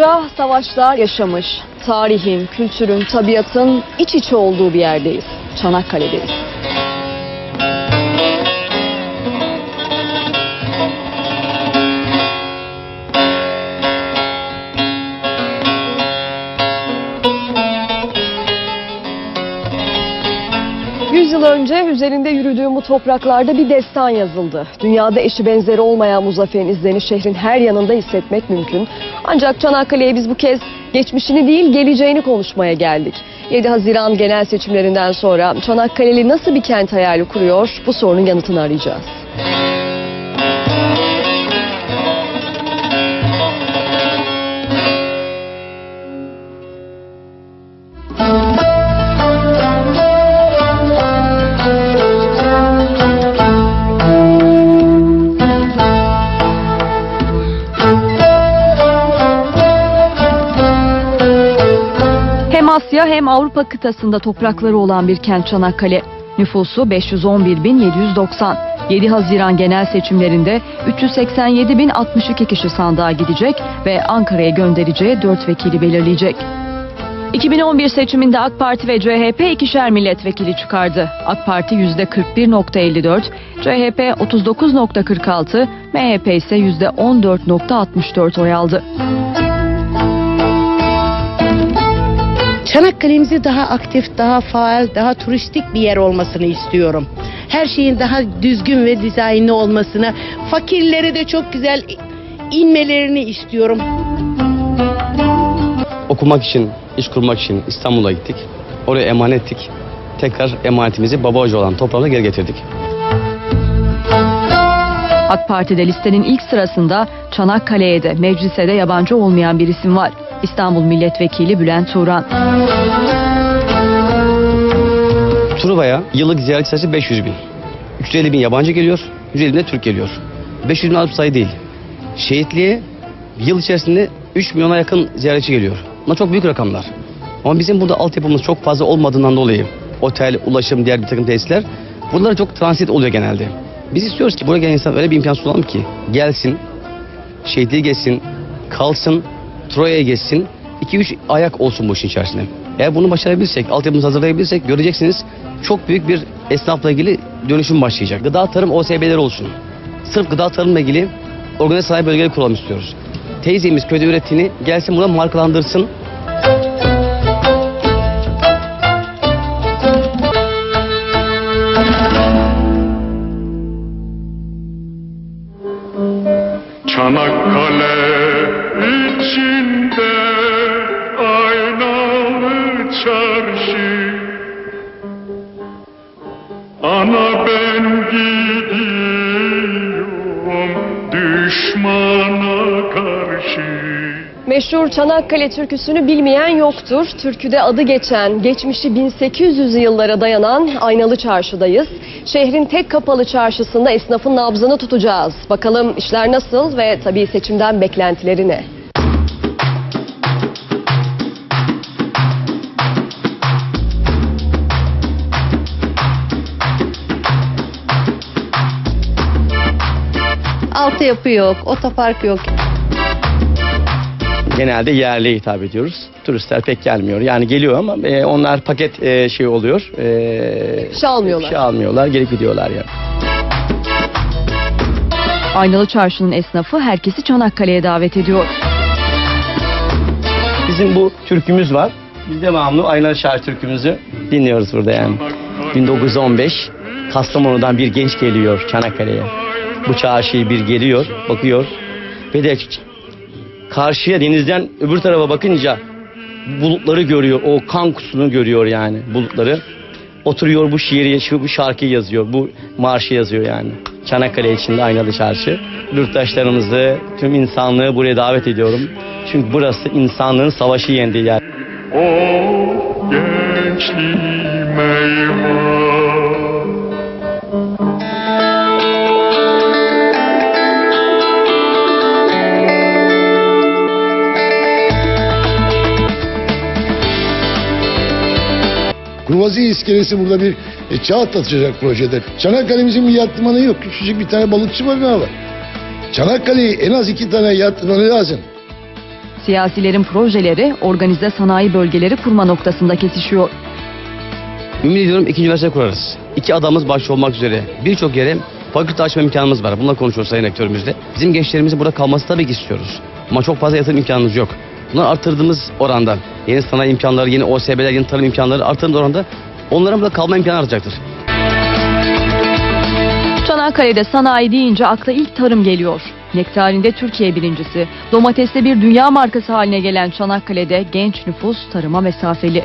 boyunca savaşlar yaşamış, tarihin, kültürün, tabiatın iç içe olduğu bir yerdeyiz. Çanakkale'deyiz. Yüz yıl önce üzerinde yürüdüğüm bu topraklarda bir destan yazıldı. Dünyada eşi benzeri olmayan Muzaffer'in izlerini şehrin her yanında hissetmek mümkün. Ancak Çanakkale'ye biz bu kez geçmişini değil geleceğini konuşmaya geldik. 7 Haziran genel seçimlerinden sonra Çanakkale'li nasıl bir kent hayali kuruyor bu sorunun yanıtını arayacağız. Asya hem Avrupa kıtasında toprakları olan bir kent Çanakkale. Nüfusu 511.790. 7 Haziran genel seçimlerinde 387.062 kişi sandığa gidecek ve Ankara'ya göndereceği 4 vekili belirleyecek. 2011 seçiminde AK Parti ve CHP ikişer milletvekili çıkardı. AK Parti %41.54, CHP 39.46, MHP ise %14.64 oy aldı. Çanakkale'mizi daha aktif, daha faal, daha turistik bir yer olmasını istiyorum. Her şeyin daha düzgün ve dizaynlı olmasını, fakirlere de çok güzel inmelerini istiyorum. okumak için, iş kurmak için İstanbul'a gittik. Oraya emanettik. Tekrar emanetimizi baba hoca olan toprağına geri getirdik. AK Parti'de listenin ilk sırasında Çanakkale'ye de meclise de yabancı olmayan bir isim var. İstanbul Milletvekili Bülent Turan. Truva'ya yıllık ziyaretçi sayısı 500 bin. 350 bin yabancı geliyor, 150 bin de Türk geliyor. 500 bin az sayı değil. Şehitliğe yıl içerisinde 3 milyona yakın ziyaretçi geliyor. Bunlar çok büyük rakamlar. Ama bizim burada altyapımız çok fazla olmadığından dolayı otel, ulaşım, diğer bir takım tesisler bunlara çok transit oluyor genelde. Biz istiyoruz ki buraya gelen insan öyle bir imkan sunalım ki gelsin, şehitliği geçsin, kalsın, Troya'ya geçsin, 2-3 ayak olsun bu işin içerisinde. Eğer bunu başarabilirsek, altyapımızı hazırlayabilirsek göreceksiniz çok büyük bir esnafla ilgili dönüşüm başlayacak. Gıda tarım OSB'leri olsun. Sırf gıda tarımla ilgili organize sanayi bölgeleri kuralım istiyoruz. Teyzemiz köyde ürettiğini gelsin buna markalandırsın. Çarşı Ana ben gidiyorum düşmana karşı Meşhur Çanakkale türküsünü bilmeyen yoktur. Türküde adı geçen, geçmişi 1800 yıllara dayanan Aynalı Çarşı'dayız. Şehrin tek kapalı çarşısında esnafın nabzını tutacağız. Bakalım işler nasıl ve tabii seçimden beklentileri ne? Altyapı yok, otopark yok. genelde yerliye hitap ediyoruz. Turistler pek gelmiyor. Yani geliyor ama e, onlar paket e, şey oluyor. E, şey almıyorlar. şey almıyorlar. Gelip gidiyorlar yani. Aynalı Çarşı'nın esnafı herkesi Çanakkale'ye davet ediyor. Bizim bu türkümüz var. Biz devamlı Aynalı Şarkı türkümüzü dinliyoruz burada yani. 1915 Kastamonu'dan bir genç geliyor Çanakkale'ye. Bu çarşıyı bir geliyor, bakıyor ve de karşıya denizden öbür tarafa bakınca bulutları görüyor. O kan kusunu görüyor yani bulutları. Oturuyor bu şiiri, şu bu şarkıyı yazıyor. Bu marşı yazıyor yani. Çanakkale içinde Aynalı Çarşı. Yurttaşlarımızı, tüm insanlığı buraya davet ediyorum. Çünkü burası insanlığın savaşı yendiği yer. O gençliğim Kruvazi iskelesi burada bir e, çağ atlatacak projede. Çanakkale'mizin bir yat limanı yok. Küçücük bir tane balıkçı barınağı var. Çanakkale'yi en az iki tane yat limanı lazım. Siyasilerin projeleri organize sanayi bölgeleri kurma noktasında kesişiyor. Ümit ediyorum ikinci üniversite kurarız. İki adamız başta olmak üzere birçok yere fakülte açma imkanımız var. Bununla konuşuyoruz sayın rektörümüzle. Bizim gençlerimizin burada kalması tabii ki istiyoruz. Ama çok fazla yatırım imkanımız yok. Bunları arttırdığımız oranda yeni sanayi imkanları, yeni OSB'ler, yeni tarım imkanları arttırdığımız oranda onların burada kalma imkanı artacaktır. Çanakkale'de sanayi deyince akla ilk tarım geliyor. Nektarinde Türkiye birincisi, domateste bir dünya markası haline gelen Çanakkale'de genç nüfus tarıma mesafeli.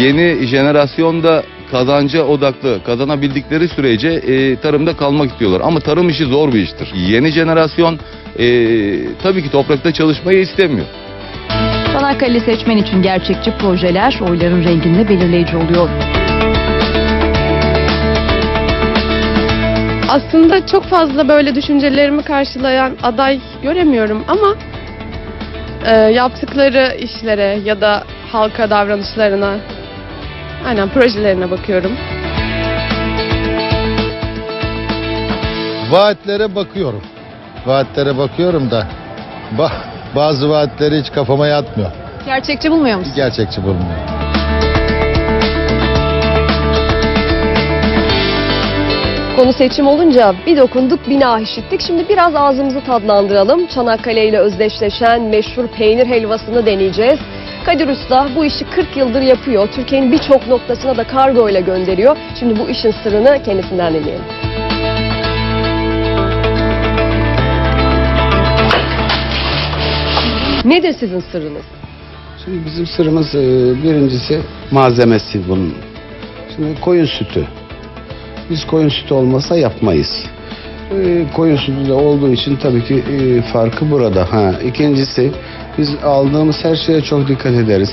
yeni jenerasyonda kazanca odaklı kazanabildikleri sürece e, tarımda kalmak istiyorlar. Ama tarım işi zor bir iştir. Yeni jenerasyon e, tabii ki toprakta çalışmayı istemiyor. Çanakkale seçmen için gerçekçi projeler oyların renginde belirleyici oluyor. Aslında çok fazla böyle düşüncelerimi karşılayan aday göremiyorum ama e, yaptıkları işlere ya da halka davranışlarına, aynen projelerine bakıyorum. Vaatlere bakıyorum. Vaatlere bakıyorum da ba- bazı vaatleri hiç kafama yatmıyor. Gerçekçi bulmuyor musun? Gerçekçi bulmuyorum. Konu seçim olunca bir dokunduk bina işittik. Şimdi biraz ağzımızı tadlandıralım. Çanakkale ile özdeşleşen meşhur peynir helvasını deneyeceğiz. Kadir Usta bu işi 40 yıldır yapıyor. Türkiye'nin birçok noktasına da kargo ile gönderiyor. Şimdi bu işin sırrını kendisinden dinleyelim. Nedir sizin sırrınız? Şimdi bizim sırrımız e, birincisi malzemesi bunun. Şimdi koyun sütü. Biz koyun sütü olmasa yapmayız. E, Koyun sütü de olduğu için tabii ki e, farkı burada. Ha, ikincisi biz aldığımız her şeye çok dikkat ederiz.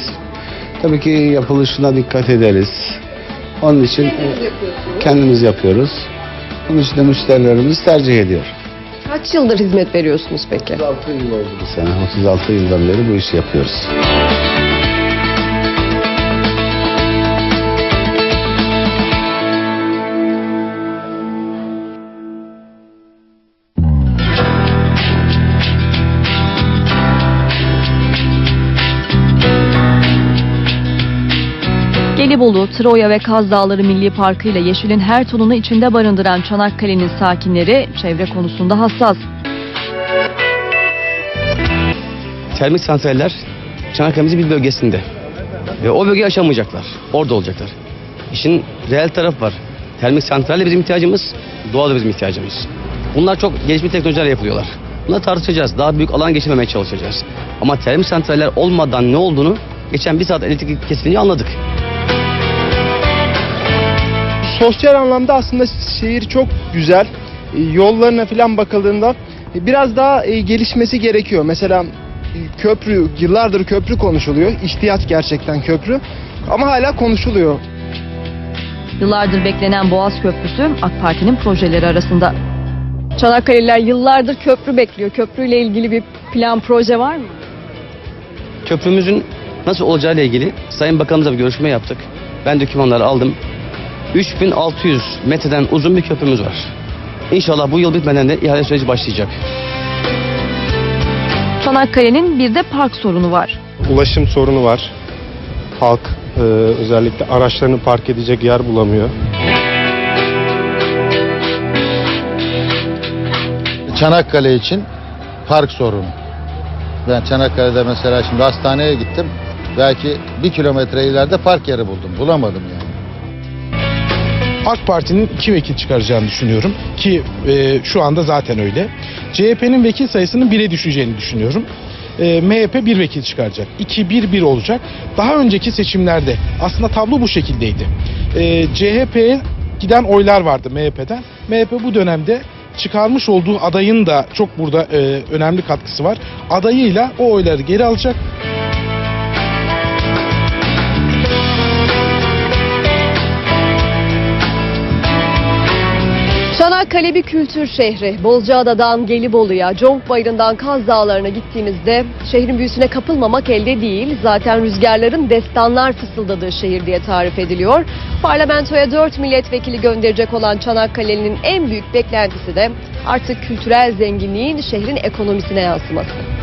Tabii ki yapılışına dikkat ederiz. Onun için kendimiz yapıyoruz. Bunun için de müşterilerimiz tercih ediyor. Kaç yıldır hizmet veriyorsunuz peki? 36 yıl oldu bu sene. 36 yıldan beri bu işi yapıyoruz. Gelibolu, Troya ve Kaz Dağları Milli Parkı ile yeşilin her tonunu içinde barındıran Çanakkale'nin sakinleri çevre konusunda hassas. Termik santraller Çanakkale'mizin bir bölgesinde. Ve o bölgeyi aşamayacaklar. Orada olacaklar. İşin reel tarafı var. Termik santralle bizim ihtiyacımız, doğada bizim ihtiyacımız. Bunlar çok gelişmiş teknolojilerle yapılıyorlar. Bunları tartışacağız. Daha büyük alan geçirmemeye çalışacağız. Ama termik santraller olmadan ne olduğunu geçen bir saat elektrik kesilince anladık. Sosyal anlamda aslında şehir çok güzel. E, Yollarına falan bakıldığında biraz daha e, gelişmesi gerekiyor. Mesela e, köprü, yıllardır köprü konuşuluyor. İhtiyaç gerçekten köprü. Ama hala konuşuluyor. Yıllardır beklenen Boğaz Köprüsü AK Parti'nin projeleri arasında. Çanakkale'liler yıllardır köprü bekliyor. Köprüyle ilgili bir plan, proje var mı? Köprümüzün nasıl olacağıyla ilgili Sayın Bakanımızla bir görüşme yaptık. Ben dokümanları aldım. 3600 metreden uzun bir köprümüz var. İnşallah bu yıl bitmeden de ihale süreci başlayacak. Çanakkale'nin bir de park sorunu var. Ulaşım sorunu var. Halk e, özellikle araçlarını park edecek yer bulamıyor. Çanakkale için park sorunu. Ben Çanakkale'de mesela şimdi hastaneye gittim. Belki bir kilometre ileride park yeri buldum. Bulamadım yani. AK Parti'nin iki vekil çıkaracağını düşünüyorum ki e, şu anda zaten öyle. CHP'nin vekil sayısının bire düşeceğini düşünüyorum. E, MHP bir vekil çıkaracak. 2-1-1 olacak. Daha önceki seçimlerde aslında tablo bu şekildeydi. E, CHP'ye giden oylar vardı MHP'den. MHP bu dönemde çıkarmış olduğu adayın da çok burada e, önemli katkısı var. Adayıyla o oyları geri alacak. Çanakkale bir kültür şehri. Bozcaada'dan Gelibolu'ya, Conk Bayırı'ndan Kaz Dağları'na gittiğimizde şehrin büyüsüne kapılmamak elde değil. Zaten rüzgarların destanlar fısıldadığı şehir diye tarif ediliyor. Parlamentoya 4 milletvekili gönderecek olan Çanakkale'nin en büyük beklentisi de artık kültürel zenginliğin şehrin ekonomisine yansıması.